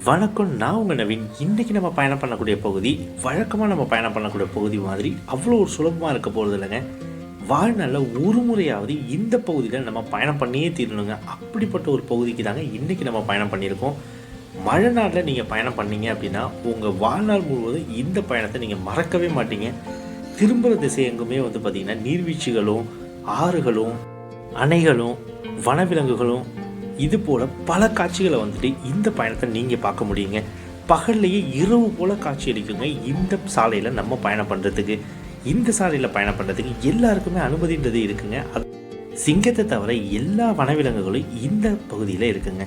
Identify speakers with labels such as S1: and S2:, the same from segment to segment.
S1: வணக்கம் நான் உங்கள் நவீன். இன்றைக்கி நம்ம பயணம் பண்ணக்கூடிய பகுதி வழக்கமாக நம்ம பயணம் பண்ணக்கூடிய பகுதி மாதிரி அவ்வளோ ஒரு சுலபமாக இருக்க போகிறது இல்லைங்க. வாழ்நாளில் ஒரு முறையாவது இந்த பகுதியில் நம்ம பயணம் பண்ணியே தீரணுங்க. அப்படிப்பட்ட ஒரு பகுதிக்கு தாங்க இன்றைக்கி நம்ம பயணம் பண்ணியிருக்கோம். மழை நாளில் நீங்கள் பயணம் பண்ணீங்க அப்படின்னா உங்கள் வாழ்நாள் முழுவதும் இந்த பயணத்தை நீங்கள் மறக்கவே மாட்டீங்க. திரும்புகிற திசை எங்குமே வந்து பார்த்திங்கன்னா நீர்வீழ்ச்சிகளும் ஆறுகளும் அணைகளும் வனவிலங்குகளும் இது போல் பல காட்சிகளை வந்துட்டு இந்த பயணத்தை நீங்கள் பார்க்க முடியுங்க. பகல்லையே இரவு போல் காட்சி அளிக்குங்க. இந்த சாலையில் நம்ம பயணம் பண்ணுறதுக்கு இந்த சாலையில் பயணம் பண்ணுறதுக்கு எல்லாருக்குமே அனுமதின்றது இருக்குங்க. அது சிங்கத்தை தவிர எல்லா வனவிலங்குகளும் இந்த பகுதியில் இருக்குங்க.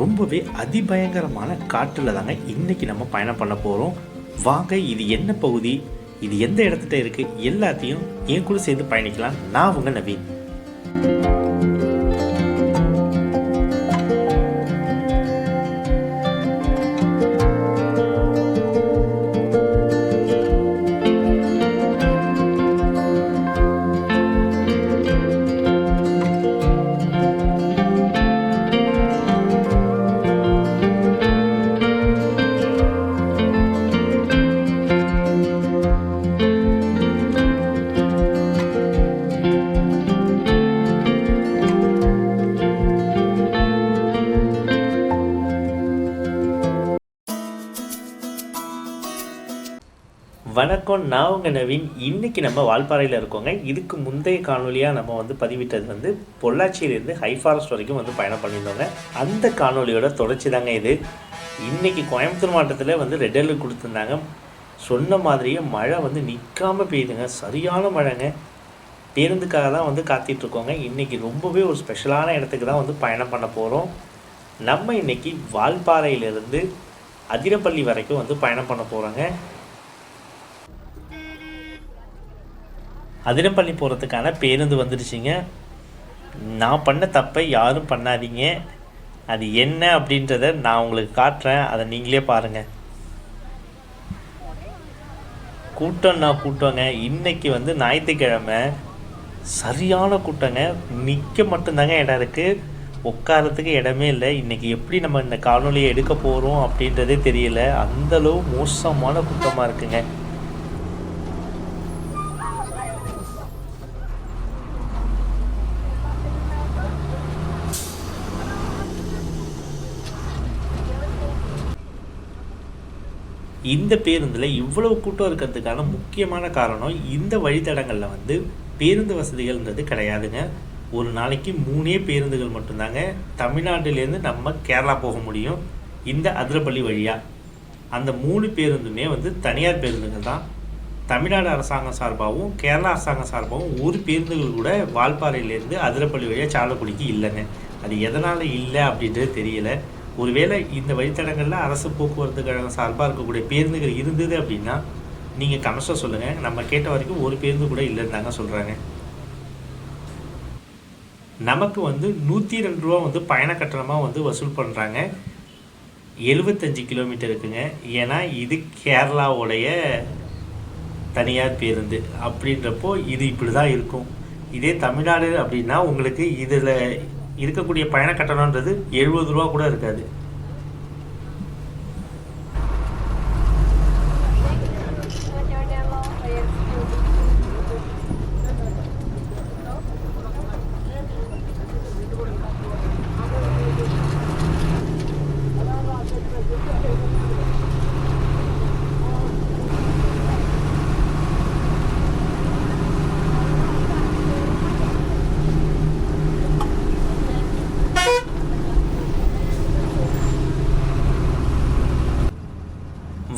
S1: ரொம்பவே அதிபயங்கரமான காற்றில் தாங்க இன்றைக்கி நம்ம பயணம் பண்ண போகிறோம் வாங்க இது என்ன பகுதி? இது எந்த இடத்துல இருக்குது எல்லாத்தையும் என் கூட சேர்ந்து பயணிக்கலாம். நான் உங்கள் நவீன். வணக்கம். நான் உங்கள் நவீன். இன்னைக்கு நம்ம வால்பாறையில் இருக்கோங்க. இதுக்கு முந்தைய காணொலியாக நம்ம வந்து பதிவிட்டது வந்து பொள்ளாச்சியிலேருந்து ஹை ஃபாரஸ்ட் வரைக்கும் வந்து பயணம் பண்ணியிருந்தோங்க. அந்த காணொலியோட தொடர்ச்சி தாங்க இது. இன்றைக்கி கோயம்புத்தூர் மாவட்டத்தில் வந்து ரெட் அலர்ட் கொடுத்துருந்தாங்க. சொன்ன மாதிரியே மழை வந்து நிற்காம பெய்யுதுங்க. சரியான மழைங்க. பேருந்துக்காக தான் வந்து காத்திட்ருக்கோங்க இன்றைக்கி ரொம்பவே ஒரு ஸ்பெஷலான இடத்துக்கு தான் வந்து பயணம் பண்ண போகிறோம் நம்ம இன்னைக்கு வால்பாறையிலேருந்து அதிரப்பள்ளி வரைக்கும் வந்து பயணம் பண்ண போகிறோங்க அதிரப்பள்ளி போகிறதுக்கான பேருந்து வந்துடுச்சுங்க நான் பண்ண தப்பை யாரும் பண்ணாதீங்க. அது என்ன அப்படின்றத நான் உங்களுக்கு காட்டுறேன். அதை நீங்களே பாருங்கள் கூட்டம்னா கூட்டங்க. இன்னைக்கு வந்து ஞாயிற்றுக்கிழமை. சரியான கூட்டங்க. நிற்க மட்டும்தாங்க இடம் இருக்குது உட்காரத்துக்கு இடமே இல்லை. இன்றைக்கி எப்படி நம்ம இந்த காணொலியை எடுக்க போகிறோம் அப்படின்றதே தெரியல. அந்தளவு மோசமான கூட்டமாக இருக்குங்க. இந்த பேருந்தில் இவ்வளவு கூட்டம் இருக்கிறதுக்கான முக்கியமான காரணம் இந்த வழித்தடங்களில் வந்து பேருந்து வசதிகள்ன்றது கிடையாதுங்க. ஒரு நாளைக்கு மூணே பேருந்துகள் மட்டும்தாங்க. தமிழ்நாட்டிலேருந்து நம்ம கேரளா போக முடியும். இந்த அதிரப்பள்ளி வழியாக அந்த மூணு பேருந்துமே வந்து தனியார் பேருந்துகள் தான். தமிழ்நாடு அரசாங்கம் சார்பாகவும் கேரளா அரசாங்கம் சார்பாகவும் ஒரு பேருந்துகள் கூட வால்பாறையிலேருந்து அதிரப்பள்ளி வழியாக சாலக்குடிக்கு இல்லைங்க. அது எதனால் இல்லை அப்படின்றது தெரியல. ஒருவேளை இந்த வழித்தடங்களில் அரசு போக்குவரத்து கழகம் சார்பாக இருக்கக்கூடிய பேருந்துகள் இருந்தது அப்படின்னா நீங்கள் கமெண்ட்ஸில் சொல்லுங்கள் நம்ம கேட்ட வரைக்கும் ஒரு பேருந்து கூட இல்லைன்னு தாங்க சொல்கிறாங்க நமக்கு வந்து நூற்றி ரெண்டு ரூபா வந்து பயண கட்டணமாக வந்து வசூல் பண்ணுறாங்க எழுபத்தஞ்சு கிலோமீட்டர் இருக்குங்க. ஏன்னா இது கேரளாவுடைய தனியார் பேருந்து. அப்படின்றப்போ இது இப்படி தான் இருக்கும். இதே தமிழ்நாடு அப்படின்னா உங்களுக்கு இதில் இருக்கக்கூடிய பயண கட்டணன்றது எழுபது ரூபா கூட இருக்காது.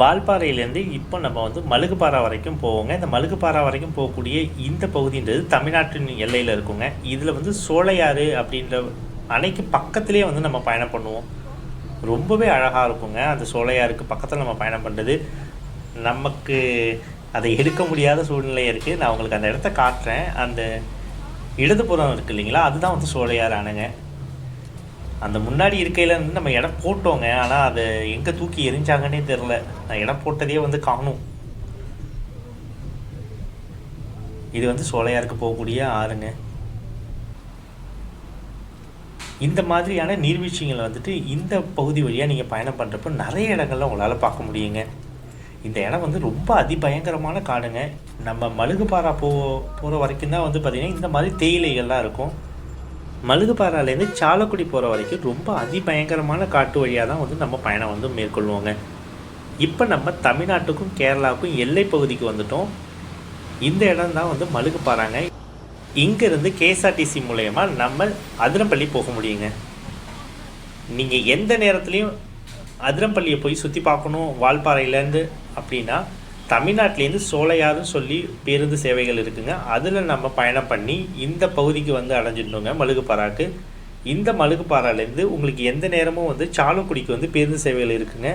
S1: வால்பாறையிலேருந்து இப்போ நம்ம வந்து மலுகுப்பாறை வரைக்கும் போவோங்க. இந்த மலுகுப்பாறை வரைக்கும் போகக்கூடிய இந்த பகுதின்றது தமிழ்நாட்டின் எல்லையில் இருக்குங்க. இதில் வந்து சோழையாறு அப்படின்ற அணைக்கு பக்கத்துலேயே வந்து நம்ம பயணம் பண்ணுவோம். ரொம்பவே அழகாக இருக்குங்க. அந்த சோழையாருக்கு பக்கத்தில் நம்ம பயணம் பண்ணுறது நமக்கு அதை எடுக்க முடியாத சூழ்நிலை இருக்குது நான் உங்களுக்கு அந்த இடத்த காட்டுறேன். அந்த இடதுபுறம் இருக்குது இல்லைங்களா? அதுதான் வந்து சோழையார் அணைங்க. அந்த முன்னாடி இருக்கையில் வந்து நம்ம இடம் போட்டோங்க. ஆனால் அதை எங்கே தூக்கி எரிஞ்சாங்கன்னே தெரில நான் இடம் போட்டதே வந்து காணும். இது வந்து சோலையாருக்கு போகக்கூடிய ஆறுங்க இந்த மாதிரியான நீர்வீழ்ச்சிகளை வந்துட்டு இந்த பகுதி வழியாக நீங்கள் பயணம் பண்ணுறப்போ நிறைய இடங்கள்ல உங்களால் பார்க்க முடியுங்க. இந்த இடம் வந்து ரொம்ப அதிபயங்கரமான காடுங்க. நம்ம மழுகுப்பாறா போ போகிற வரைக்கும் தான் வந்து பார்த்திங்கன்னா இந்த மாதிரி தேயிலைகள்லாம் இருக்கும். மழுகுபாறாலேருந்து சாலக்குடி போகிற வரைக்கும் ரொம்ப அதிபயங்கரமான காட்டு வழியாக தான் வந்து நம்ம பயணம் வந்து மேற்கொள்வோங்க. இப்போ நம்ம தமிழ்நாட்டுக்கும் கேரளாவுக்கும் எல்லை பகுதிக்கு வந்துட்டோம். இந்த இடம் தான் வந்து மழுகுப்பாறாங்க இங்கேருந்து கேஎஸ்ஆர்டிசி மூலயமா நம்ம அதிரம்பள்ளி போக முடியுங்க. நீங்கள் எந்த நேரத்துலையும் அதிரம்பள்ளியை போய் சுற்றி பார்க்கணும் வால்பாறையிலேருந்து அப்படின்னா தமிழ்நாட்டிலேருந்து சோலையாறுன்னு சொல்லி பேருந்து சேவைகள் இருக்குங்க. அதில் நம்ம பயணம் பண்ணி இந்த பகுதிக்கு வந்து அடைஞ்சிடணுங்க மழுகுப்பாறாக்கு இந்த மழுகுப்பாறாலேருந்து உங்களுக்கு எந்த நேரமும் வந்து சாலக்குடிக்கு வந்து பேருந்து சேவைகள் இருக்குங்க.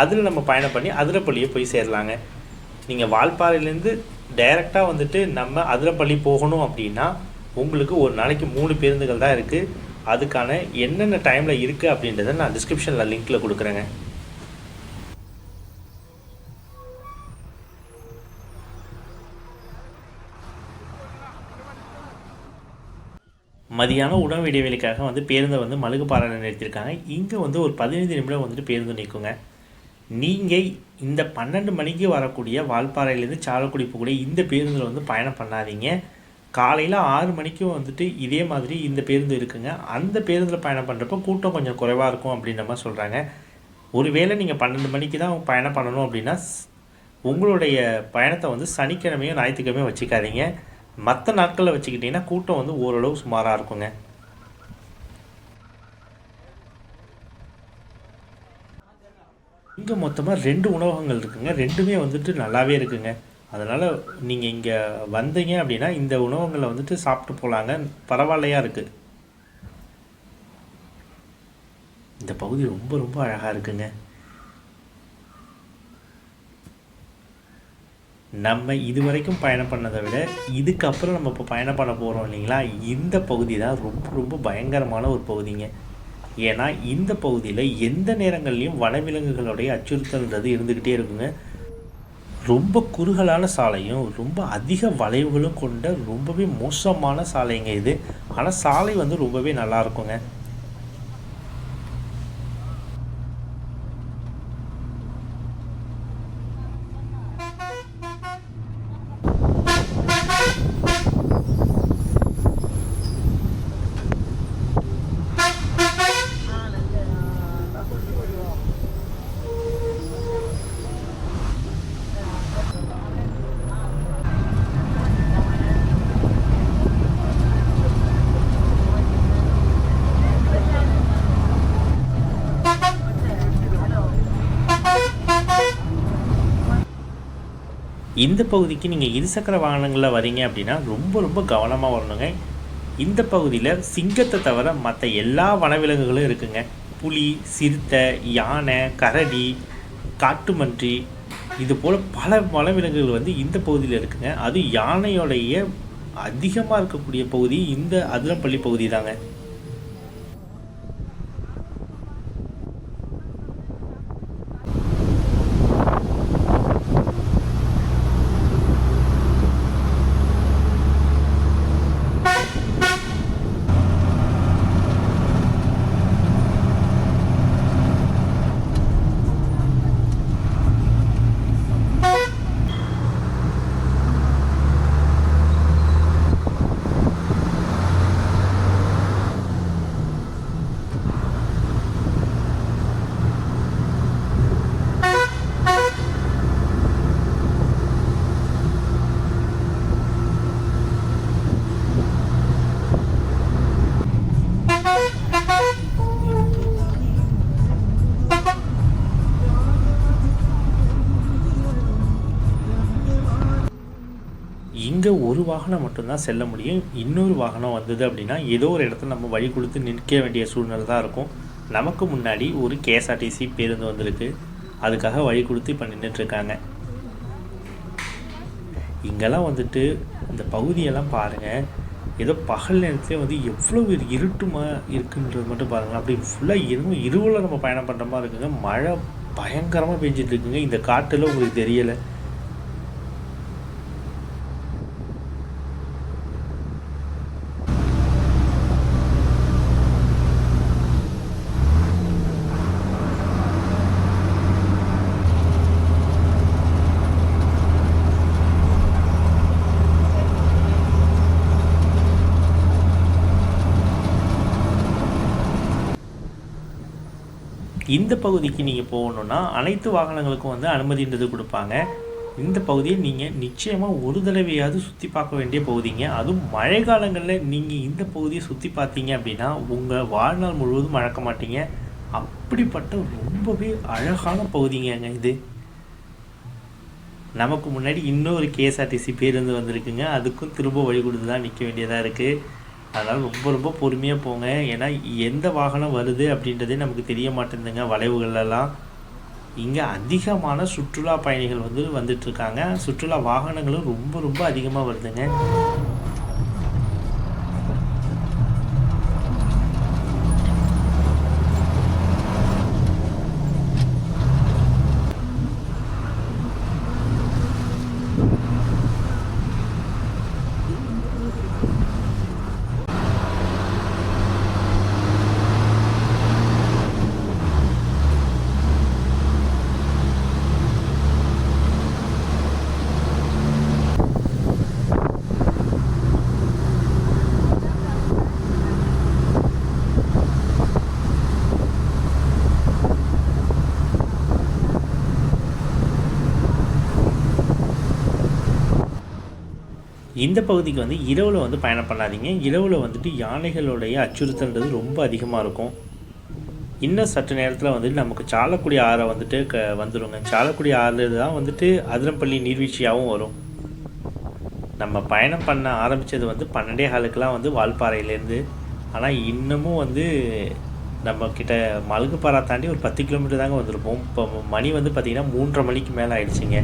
S1: அதில் நம்ம பயணம் பண்ணி அதிரப்பள்ளியை போய் சேரலாங்க. நீங்கள் வால்பாறையிலேருந்து டைரெக்டாக வந்துட்டு நம்ம அதிரப்பள்ளி போகணும் அப்படின்னா உங்களுக்கு ஒரு நாளைக்கு மூணு பேருந்துகள் தான் இருக்குது அதுக்கான என்னென்ன டைமில் இருக்குது அப்படின்றத நான் டிஸ்கிரிப்ஷனில் லிங்க்கில் கொடுக்குறேங்க. மதியான உணவு இடைவெளிக்காக வந்து பேருந்தை வந்து மழுகுப்பாறையில் நிறுத்தியிருக்காங்க. இங்கே வந்து ஒரு பதினைந்து நிமிடம் வந்துட்டு பேருந்து நிற்குங்க. நீங்கள் இந்த பன்னெண்டு மணிக்கு வரக்கூடிய வால்பாறையிலேருந்து சாலக்குடி போகக்கூடிய இந்த பேருந்தில் வந்து பயணம் பண்ணாதீங்க. காலையில் ஆறு மணிக்கும் வந்துட்டு இதே மாதிரி இந்த பேருந்து இருக்குங்க. அந்த பேருந்தில் பயணம் பண்ணுறப்போ கூட்டம் கொஞ்சம் குறைவாக இருக்கும் அப்படின்ற மாதிரி சொல்கிறாங்க ஒருவேளை நீங்கள் பன்னெண்டு மணிக்கு தான் பயணம் பண்ணணும் அப்படின்னா ஸ்- உங்களுடைய பயணத்தை வந்து சனிக்கிழமையும் ஞாயிற்றுக்கிழமையும் வச்சுக்காதீங்க. மற்ற நாட்களில் வச்சுக்கிட்டிங்கன்னா கூட்டம் வந்து ஓரளவு சுமாராக இருக்குங்க. இங்கே மொத்தமாக ரெண்டு உணவகங்கள் இருக்குங்க. ரெண்டுமே வந்துட்டு நல்லாவே இருக்குங்க. அதனால் நீங்கள் இங்கே வந்தீங்க அப்படின்னா இந்த உணவகங்களை வந்துட்டு சாப்பிட்டு போகலாங்க பரவாயில்லையா இருக்குது இந்த பகுதி ரொம்ப ரொம்ப அழகாக இருக்குங்க. நம்ம இது வரைக்கும் பயணம் பண்ணதை விட இதுக்கப்புறம் நம்ம இப்போ பயணம் பண்ண போகிறோம் இல்லைங்களா? இந்த பகுதி தான் ரொம்ப ரொம்ப பயங்கரமான ஒரு பகுதிங்க. ஏன்னா இந்த பகுதியில் எந்த நேரங்கள்லையும் வனவிலங்குகளுடைய அச்சுறுத்தல்ன்றது இருந்துக்கிட்டே இருக்குங்க. ரொம்ப குறுகலான சாலையும் ரொம்ப அதிக வளைவுகளும் கொண்ட ரொம்பவே மோசமான சாலைங்க இது. ஆனால் சாலை வந்து ரொம்பவே நல்லா இருக்குங்க. இந்த பகுதிக்கு நீங்கள் இருசக்கர வாகனங்களில் வரீங்க அப்படின்னா ரொம்ப ரொம்ப கவனமாக வரணுங்க. இந்த பகுதியில் சிங்கத்தை தவிர மற்ற எல்லா வனவிலங்குகளும் இருக்குங்க. புலி சிறுத்தை யானை கரடி காட்டுமன்றி இது போல் பல வனவிலங்குகள் வந்து இந்த பகுதியில் இருக்குங்க. அது யானையோடைய அதிகமாக இருக்கக்கூடிய பகுதி இந்த அதிரப்பள்ளி பகுதி தாங்க. இங்கே ஒரு வாகனம் மட்டும்தான் செல்ல முடியும். இன்னொரு வாகனம் வந்தது அப்படின்னா ஏதோ ஒரு இடத்துல நம்ம வழி கொடுத்து நிற்க வேண்டிய சூழ்நிலை தான் இருக்கும். நமக்கு முன்னாடி ஒரு கேஎஸ்ஆர்டிசி பேருந்து வந்திருக்கு. அதுக்காக வழி கொடுத்து இப்போ நின்றுட்டுருக்காங்க இங்கெல்லாம் வந்துட்டு இந்த பகுதியெல்லாம் பாருங்கள் ஏதோ பகல் நேரத்துல வந்து எவ்வளோ இருட்டுமா இருக்குன்றது மட்டும் பாருங்களேன். அப்படி ஃபுல்லாக எதுவும் இருவில் நம்ம பயணம் பண்ணுற மாதிரி இருக்குங்க. மழை பயங்கரமாக பெஞ்சிட்டு இருக்குங்க இந்த காட்டில் உங்களுக்கு தெரியலை. இந்த பகுதிக்கு நீங்கள் போகணுன்னா அனைத்து வாகனங்களுக்கும் வந்து அனுமதின்றது கொடுப்பாங்க. இந்த பகுதியை நீங்கள் நிச்சயமாக ஒரு தடவையாவது சுற்றி பார்க்க வேண்டிய பகுதிங்க. அதுவும் மழை காலங்களில் நீங்கள் இந்த பகுதியை சுற்றி பார்த்தீங்க அப்படின்னா உங்கள் வாழ்நாள் முழுவதும் மறக்க மாட்டீங்க. அப்படிப்பட்ட ரொம்பவே அழகான பகுதிங்க இது. நமக்கு முன்னாடி இன்னொரு கேஎஸ்ஆர்டிசி பேருந்து வந்திருக்குங்க. அதுக்கும் திரும்ப வழி கொடுத்து தான் நிற்க வேண்டியதாக இருக்குது அதனால் ரொம்ப ரொம்ப பொறுமையாக போங்க. ஏன்னா எந்த வாகனம் வருது அப்படின்றதே நமக்கு தெரிய மாட்டேங்குதுங்க. வளைவுகளெல்லாம். இங்கே அதிகமான சுற்றுலா பயணிகள் வந்து வந்துட்டுருக்காங்க சுற்றுலா வாகனங்களும் ரொம்ப ரொம்ப அதிகமாக வருதுங்க. இந்த பகுதிக்கு வந்து இரவில் வந்து பயணம் பண்ணாதீங்க. இரவில் வந்துட்டு யானைகளுடைய அச்சுறுத்தல்ன்றது ரொம்ப அதிகமாக இருக்கும். இன்னும் சற்று நேரத்தில் வந்துட்டு நமக்கு சாலக்குடி ஆறை வந்துட்டு க வந்துடுங்க சாலக்குடி ஆறு தான் வந்துட்டு அதிரம்பள்ளி நீர்வீழ்ச்சியாகவும் வரும். நம்ம பயணம் பண்ண ஆரம்பித்தது வந்து பன்னெண்டே ஹாலுக்கெலாம் வந்து வால்பாறையிலேருந்து. ஆனால் இன்னமும் வந்து நம்ம கிட்ட மலுகுப்பாறை தாண்டி ஒரு பத்து கிலோமீட்டர் தாங்க வந்திருப்போம். இப்போ மணி வந்து பார்த்திங்கன்னா மூன்றரை மணிக்கு மேலே ஆயிடுச்சுங்க.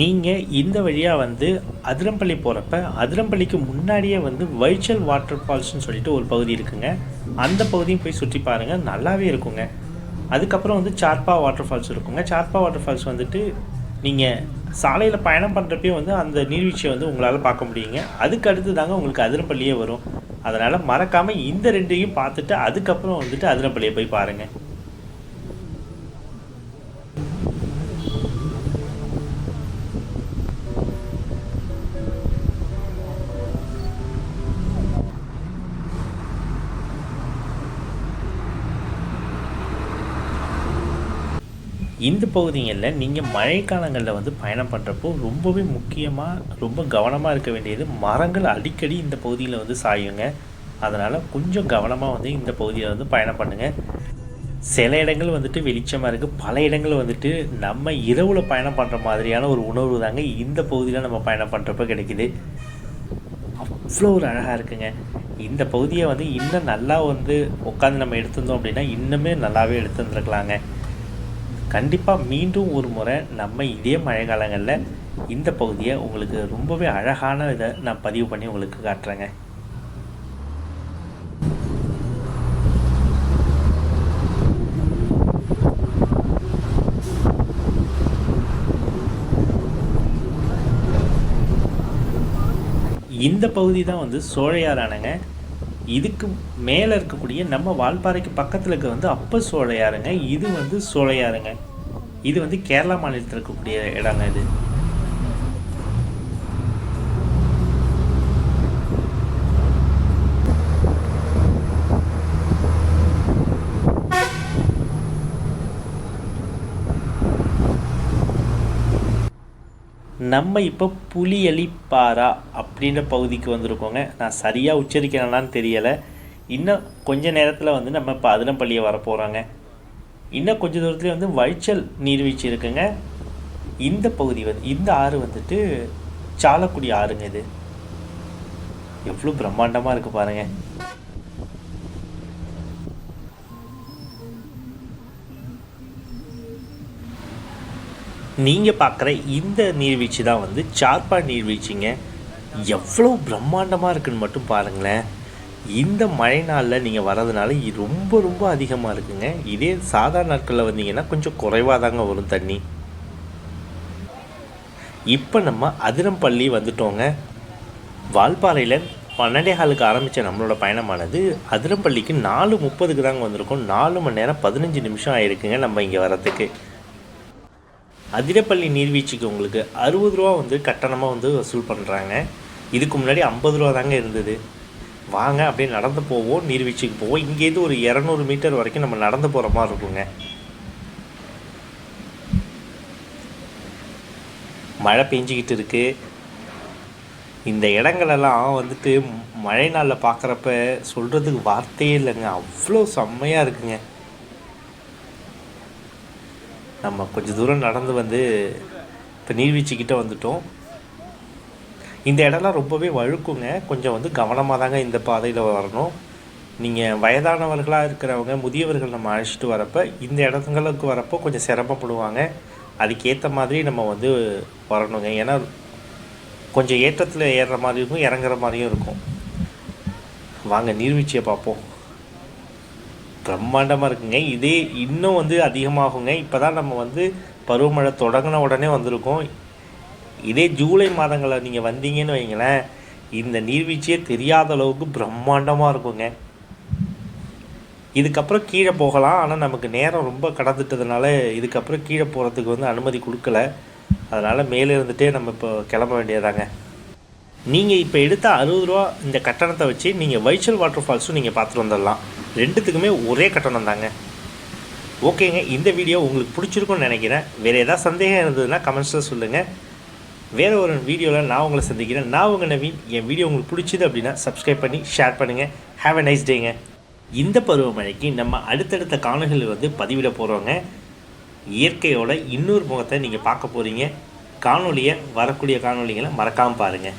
S1: நீங்கள் இந்த வழியாக வந்து அதிரம்பள்ளி போகிறப்ப அதிரம்பள்ளிக்கு முன்னாடியே வந்து வைச்சல் வாட்டர் ஃபால்ஸ்னு சொல்லிட்டு ஒரு பகுதி இருக்குங்க. அந்த பகுதியும் போய் சுற்றி பாருங்கள் நல்லாவே இருக்குங்க. அதுக்கப்புறம் வந்து சார்பா வாட்டர் ஃபால்ஸ் இருக்குங்க. சார்பா வாட்டர் ஃபால்ஸ் வந்துட்டு நீங்கள் சாலையில் பயணம் பண்ணுறப்பையும் வந்து அந்த நீர்வீழ்ச்சியை வந்து உங்களால் பார்க்க முடியுங்க. அதுக்கு அடுத்து தாங்க உங்களுக்கு அதிரம்பள்ளியே வரும். அதனால் மறக்காமல் இந்த ரெண்டையும் பார்த்துட்டு அதுக்கப்புறம் வந்துட்டு அதிரம்பள்ளியை போய் பாருங்கள் இந்த பகுதிகளில் நீங்கள் மழைக்காலங்களில் வந்து பயணம் பண்ணுறப்போ ரொம்பவே முக்கியமாக ரொம்ப கவனமாக இருக்க வேண்டியது மரங்கள் அடிக்கடி இந்த பகுதியில் வந்து சாயுங்க. அதனால் கொஞ்சம் கவனமாக வந்து இந்த பகுதியில் வந்து பயணம் பண்ணுங்கள் சில இடங்கள் வந்துட்டு வெளிச்சமாக இருக்குது பல இடங்கள் வந்துட்டு நம்ம இரவில் பயணம் பண்ணுற மாதிரியான ஒரு உணர்வு தாங்க இந்த பகுதியில் நம்ம பயணம் பண்ணுறப்ப கிடைக்குது. அவ்வளோ ஒரு அழகாக இருக்குங்க. இந்த பகுதியை வந்து இன்னும் நல்லா வந்து உட்காந்து நம்ம எடுத்திருந்தோம் அப்படின்னா இன்னுமே நல்லாவே எடுத்துருந்துருக்கலாங்க. கண்டிப்பாக மீண்டும் ஒரு முறை நம்ம இதே மழை காலங்களில் இந்த பகுதியை உங்களுக்கு ரொம்பவே அழகான இதை நான் பதிவு பண்ணி உங்களுக்கு காட்டுறேங்க. இந்த பகுதி தான் வந்து சோழையாறானுங்க இதுக்கு மேலே இருக்கக்கூடிய நம்ம வால்பாறைக்கு பக்கத்தில் இருக்க வந்து அப்ப சோழையாருங்க இது வந்து சோழையாருங்க இது வந்து கேரளா மாநிலத்தில் இருக்கக்கூடிய இடங்க இது. நம்ம இப்போ புலியலிப்பாரா அப்படின்ற பகுதிக்கு வந்திருக்கோங்க. நான் சரியாக உச்சரிக்கிறேனான்னு தெரியலை. இன்னும் கொஞ்ச நேரத்தில் வந்து நம்ம இப்போ அதிரம்பள்ளியை வர போகிறோங்க இன்னும் கொஞ்ச தூரத்துலேயே வந்து வழிச்சல் நீர்வீழ்ச்சி இருக்குங்க. இந்த பகுதி வந்து இந்த ஆறு வந்துட்டு சாலக்குடி ஆறுங்க இது. எவ்வளோ பிரம்மாண்டமாக இருக்குது பாருங்கள் நீங்கள் பார்க்குற இந்த நீர்வீழ்ச்சி தான் வந்து சார்பா நீர்வீழ்ச்சிங்க. எவ்வளோ பிரம்மாண்டமாக இருக்குன்னு மட்டும் பாருங்களேன். இந்த மழை நாளில் நீங்கள் வரதுனால ரொம்ப ரொம்ப அதிகமாக இருக்குங்க. இதே சாதாரண நாட்களில் வந்தீங்கன்னா கொஞ்சம் குறைவாக தாங்க வரும் தண்ணி. இப்போ நம்ம அதிரம்பள்ளி வந்துட்டோங்க. வால்பாறையில் பன்னெண்டே ஹாலுக்கு ஆரம்பித்த நம்மளோட பயணமானது அதிரம்பள்ளிக்கு நாலு முப்பதுக்கு தாங்க வந்திருக்கோம். நாலு மணி நேரம் பதினஞ்சு நிமிஷம் ஆயிருக்குங்க நம்ம இங்கே வரத்துக்கு அதிரப்பள்ளி நீர்வீழ்ச்சிக்கு உங்களுக்கு அறுபது ரூபா வந்து கட்டணமாக வந்து வசூல் பண்ணுறாங்க இதுக்கு முன்னாடி ஐம்பது ரூபா தாங்க இருந்தது. வாங்க அப்படியே நடந்து போவோம் நீர்வீழ்ச்சிக்கு போவோம். இங்கேருந்து ஒரு இரநூறு மீட்டர் வரைக்கும் நம்ம நடந்து போகிற மாதிரி இருக்குங்க. மழை பெஞ்சிக்கிட்டு இருக்குது இந்த இடங்களெல்லாம் வந்துட்டு மழை நாளில் பார்க்குறப்ப சொல்கிறதுக்கு வார்த்தையே இல்லைங்க. அவ்வளோ செம்மையாக இருக்குங்க. நம்ம கொஞ்சம் தூரம் நடந்து வந்து இப்போ நீர்வீழ்ச்சிக்கிட்ட வந்துட்டோம். இந்த இடம்லாம் ரொம்பவே வழுக்குங்க. கொஞ்சம் வந்து கவனமாக தாங்க இந்த பாதையில் வரணும். நீங்கள் வயதானவர்களாக இருக்கிறவங்க முதியவர்கள் நம்ம அழைச்சிட்டு வரப்போ இந்த இடங்களுக்கு வரப்போ கொஞ்சம் சிரமப்படுவாங்க. அதுக்கேற்ற மாதிரி நம்ம வந்து வரணுங்க. ஏன்னா கொஞ்சம் ஏற்றத்தில் ஏறுற மாதிரி இருக்கும் இறங்குற மாதிரியும் இருக்கும். வாங்க நீர்வீழ்ச்சியை பார்ப்போம். பிரம்மாண்டமாக இருக்குங்க. இதே இன்னும் வந்து அதிகமாகுங்க. இப்போ தான் நம்ம வந்து பருவமழை தொடங்கின உடனே வந்திருக்கோம். இதே ஜூலை மாதங்களில் நீங்கள் வந்தீங்கன்னு வைங்களேன் இந்த நீர்வீழ்ச்சியே தெரியாத அளவுக்கு பிரம்மாண்டமாக இருக்குங்க. இதுக்கப்புறம் கீழே போகலாம். ஆனால் நமக்கு நேரம் ரொம்ப கடந்துட்டதுனால இதுக்கப்புறம் கீழே போகிறதுக்கு வந்து அனுமதி கொடுக்கல. அதனால் மேலே இருந்துகிட்டே நம்ம இப்போ கிளம்ப வேண்டியதாங்க நீங்கள் இப்போ எடுத்த அறுபது ரூபா இந்த கட்டணத்தை வச்சு நீங்கள் வைச்சல் வாட்டர் ஃபால்ஸும் நீங்கள் பார்த்துட்டு வந்துடலாம். ரெண்டுத்துக்குமே ஒரே கட்டணம் தாங்க ஓகேங்க இந்த வீடியோ உங்களுக்கு பிடிச்சிருக்கும்னு நினைக்கிறேன். வேறு ஏதாவது சந்தேகம் இருந்ததுன்னா கமெண்ட்ஸில் சொல்லுங்கள் வேறு ஒரு வீடியோவில் நான் உங்களை சந்திக்கிறேன். நான் உங்கள் நவீன் என் வீடியோ உங்களுக்கு பிடிச்சிது அப்படின்னா சப்ஸ்கிரைப் பண்ணி ஷேர் பண்ணுங்கள் ஹாவ் a நைஸ் டேங்க இந்த பருவமழைக்கு நம்ம அடுத்தடுத்த காணொளிகள் வந்து பதிவிட போகிறோங்க இயற்கையோட இன்னொரு முகத்தை நீங்கள் பார்க்க போகிறீங்க காணொலியை வரக்கூடிய காணொளிகளை மறக்காமல் பாருங்கள்